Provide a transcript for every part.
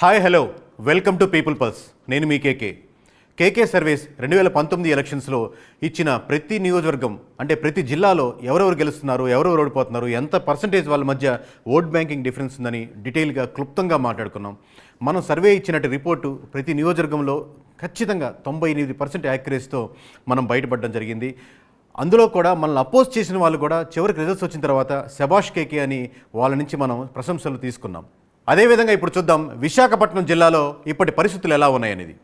Hi hello welcome to people pulse నేను మీ కేకే. కేకే service రెండు వేల పంతొమ్మిది ఎలక్షన్స్లో ఇచ్చిన ప్రతి నియోజకవర్గం అంటే ప్రతి జిల్లాలో ఎవరెవరు గెలుస్తున్నారు ఎవరెవరు ఓడిపోతున్నారు ఎంత పర్సంటేజ్ వాళ్ళ మధ్య ఓట్ బ్యాంకింగ్ డిఫరెన్స్ ఉందని డీటెయిల్గా క్లుప్తంగా మాట్లాడుకున్నాం. మనం సర్వే ఇచ్చినట్టు రిపోర్టు ప్రతి నియోజకవర్గంలో ఖచ్చితంగా తొంభై ఎనిమిది పర్సెంట్ యాక్యురేస్తో మనం బయటపడడం జరిగింది. అందులో కూడా మనల్ని అపోజ్ చేసిన వాళ్ళు కూడా చివరికి రిజల్ట్స్ వచ్చిన తర్వాత శబాష్ కేకే అని వాళ్ళ నుంచి మనం ప్రశంసలు తీసుకున్నాం. అదేవిధంగా ఇప్పుడు చూద్దాం విశాఖపట్నం జిల్లాలో ఇప్పటి పరిస్థితులు ఎలా ఉన్నాయనేది.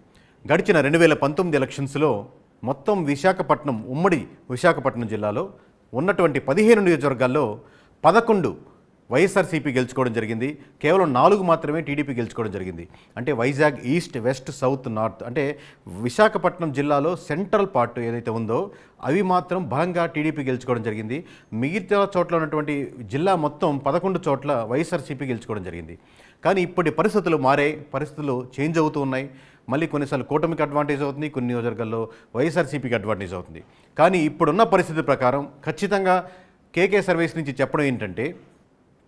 గడిచిన రెండు వేల పంతొమ్మిది ఎలక్షన్స్లో మొత్తం విశాఖపట్నం ఉమ్మడి విశాఖపట్నం జిల్లాలో ఉన్నటువంటి పదిహేను నియోజకవర్గాల్లో పదకొండు వైఎస్ఆర్సీపీ గెలుచుకోవడం జరిగింది. కేవలం నాలుగు మాత్రమే టీడీపీ గెలుచుకోవడం జరిగింది. అంటే Vizag east west south north అంటే విశాఖపట్నం జిల్లాలో సెంట్రల్ పార్ట్ ఏదైతే ఉందో అవి మాత్రం బలంగా టీడీపీ గెలుచుకోవడం జరిగింది. మిగతా చోట్ల ఉన్నటువంటి జిల్లా మొత్తం పదకొండు చోట్ల వైఎస్ఆర్సీపీ గెలుచుకోవడం జరిగింది. కానీ ఇప్పటి పరిస్థితులు మారే పరిస్థితులు చేంజ్ అవుతూ ఉన్నాయి. మళ్ళీ కొన్నిసార్లు కూటమికి అడ్వాంటేజ్ అవుతుంది కొన్ని నియోజకవర్గాల్లో వైఎస్ఆర్సీపీకి అడ్వాంటేజ్ అవుతుంది. కానీ ఇప్పుడున్న పరిస్థితి ప్రకారం ఖచ్చితంగా కేకే సర్వీస్ నుంచి చెప్పడం ఏంటంటే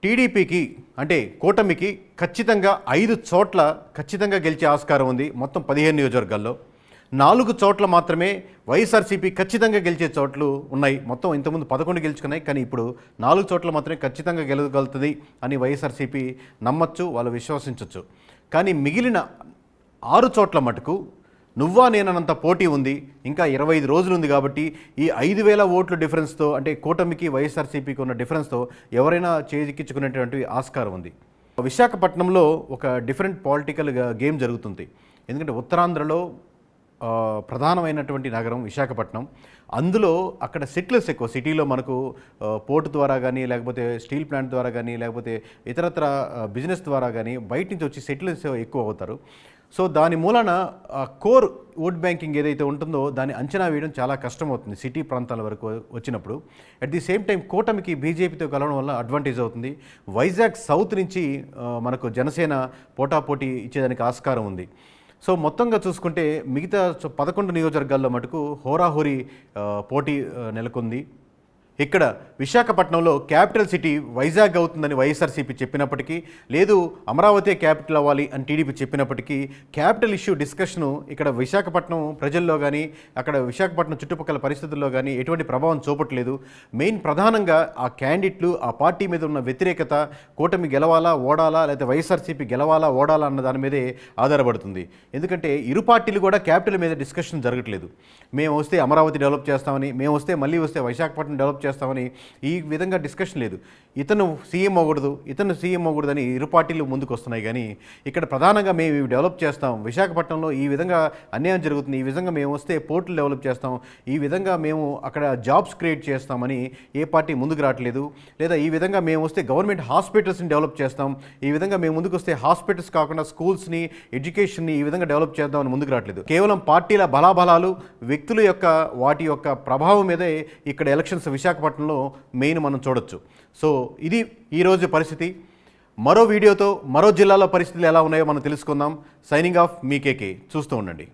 టీడీపీకి అంటే కూటమికి ఖచ్చితంగా ఐదు చోట్ల ఖచ్చితంగా గెలిచే ఆస్కారం ఉంది మొత్తం పదిహేను నియోజకవర్గాల్లో. నాలుగు చోట్ల మాత్రమే వైఎస్ఆర్సీపీ ఖచ్చితంగా గెలిచే చోట్లు ఉన్నాయి. మొత్తం ఇంతకుముందు పదకొండు గెలుచుకున్నాయి కానీ ఇప్పుడు నాలుగు చోట్ల మాత్రమే ఖచ్చితంగా గెలవగలుగుతుంది అని వైఎస్ఆర్సీపీ నమ్మచ్చు వాళ్ళు విశ్వసించవచ్చు కానీ మిగిలిన ఆరు చోట్ల మటుకు నువ్వా నేనన్నంత పోటీ ఉంది ఇంకా ఇరవై ఐదు రోజులు ఉంది కాబట్టి ఈ ఐదు వేల ఓట్ల డిఫరెన్స్తో అంటే కూటమికి వైఎస్ఆర్సీపీకి ఉన్న డిఫరెన్స్తో ఎవరైనా చేజిక్కించుకునేటువంటి ఆస్కారం ఉంది. విశాఖపట్నంలో ఒక డిఫరెంట్ పొలిటికల్ గేమ్ జరుగుతుంది. ఎందుకంటే ఉత్తరాంధ్రలో ప్రధానమైనటువంటి నగరం విశాఖపట్నం. అందులో అక్కడ సెటిల్స్ ఎక్కువ. సిటీలో మనకు పోర్ట్ పోర్టు ద్వారా కానీ లేకపోతే స్టీల్ ప్లాంట్ ద్వారా కానీ లేకపోతే ఇతరత్ర బిజినెస్ ద్వారా కానీ బయట నుంచి వచ్చి సెటిలర్స్ ఎక్కువ అవుతారు. సో దాని మూలన కోర్ ఓట్ బ్యాంకింగ్ ఏదైతే ఉంటుందో దాన్ని అంచనా వేయడం చాలా కష్టం అవుతుంది సిటీ ప్రాంతాల వరకు వచ్చినప్పుడు. అట్ ది సేమ్ టైం కూటమికి బీజేపీతో కలవడం వల్ల అడ్వాంటేజ్ అవుతుంది. వైజాగ్ సౌత్ నుంచి మనకు జనసేన పోటాపోటీ ఇచ్చేదానికి ఆస్కారం ఉంది. సో మొత్తంగా చూసుకుంటే మిగతా పదకొండు నియోజకవర్గాల్లో మటుకు హోరాహోరీ పోటీ నెలకొంది. ఇక్కడ విశాఖపట్నంలో క్యాపిటల్ సిటీ వైజాగ్ అవుతుందని వైఎస్ఆర్సీపీ చెప్పినప్పటికీ లేదు అమరావతి క్యాపిటల్ అవ్వాలి అని టీడీపీ చెప్పినప్పటికీ క్యాపిటల్ ఇష్యూ డిస్కషను ఇక్కడ విశాఖపట్నం ప్రజల్లో కానీ అక్కడ విశాఖపట్నం చుట్టుపక్కల పరిస్థితుల్లో కానీ ఎటువంటి ప్రభావం చూపట్లేదు. మెయిన్ ప్రధానంగా ఆ క్యాండిడేట్లు ఆ పార్టీ మీద ఉన్న వ్యతిరేకత కూటమి గెలవాలా ఓడాలా లేకపోతే వైఎస్ఆర్సీపీ గెలవాలా ఓడాలా అన్న దాని మీదే ఆధారపడుతుంది. ఎందుకంటే ఇరు పార్టీలు కూడా క్యాపిటల్ మీద డిస్కషన్ జరగట్లేదు. మేము వస్తే అమరావతి డెవలప్ చేస్తామని మేము వస్తే మళ్ళీ వస్తే విశాఖపట్నం డెవలప్ చేస్తామని ఈ విధంగా డిస్కషన్ లేదు. ఇతను సీఎం అవ్వకూడదు ఇతను సీఎం అవ్వకూడదని ఇరు పార్టీలు ముందుకు వస్తున్నాయి కానీ ఇక్కడ ప్రధానంగా మేము ఇవి డెవలప్ చేస్తాం. విశాఖపట్నంలో ఈ విధంగా అన్యాయం జరుగుతుంది. ఈ విధంగా మేము వస్తే పోర్టులు డెవలప్ చేస్తాం. ఈ విధంగా మేము అక్కడ జాబ్స్ క్రియేట్ చేస్తామని ఏ పార్టీ ముందుకు రావట్లేదు. లేదా ఈ విధంగా మేము వస్తే గవర్నమెంట్ హాస్పిటల్స్ని డెవలప్ చేస్తాం. ఈ విధంగా మేము ముందుకు వస్తే హాస్పిటల్స్ కాకుండా స్కూల్స్ని ఎడ్యుకేషన్ని ఈ విధంగా డెవలప్ చేద్దామని ముందుకు రావట్లేదు. కేవలం పార్టీల బలాబలాలు వ్యక్తుల యొక్క వాటి యొక్క ప్రభావం మీదే ఇక్కడ ఎలక్షన్స్ విశాఖ విశాఖపట్నంలో మెయిన్ మనం చూడొచ్చు. సో ఇది ఈరోజు పరిస్థితి. మరో వీడియోతో మరో జిల్లాలో పరిస్థితులు ఎలా ఉన్నాయో మనం తెలుసుకుందాం. సైనింగ్ ఆఫ్ మీ కేకే. చూస్తూ ఉండండి.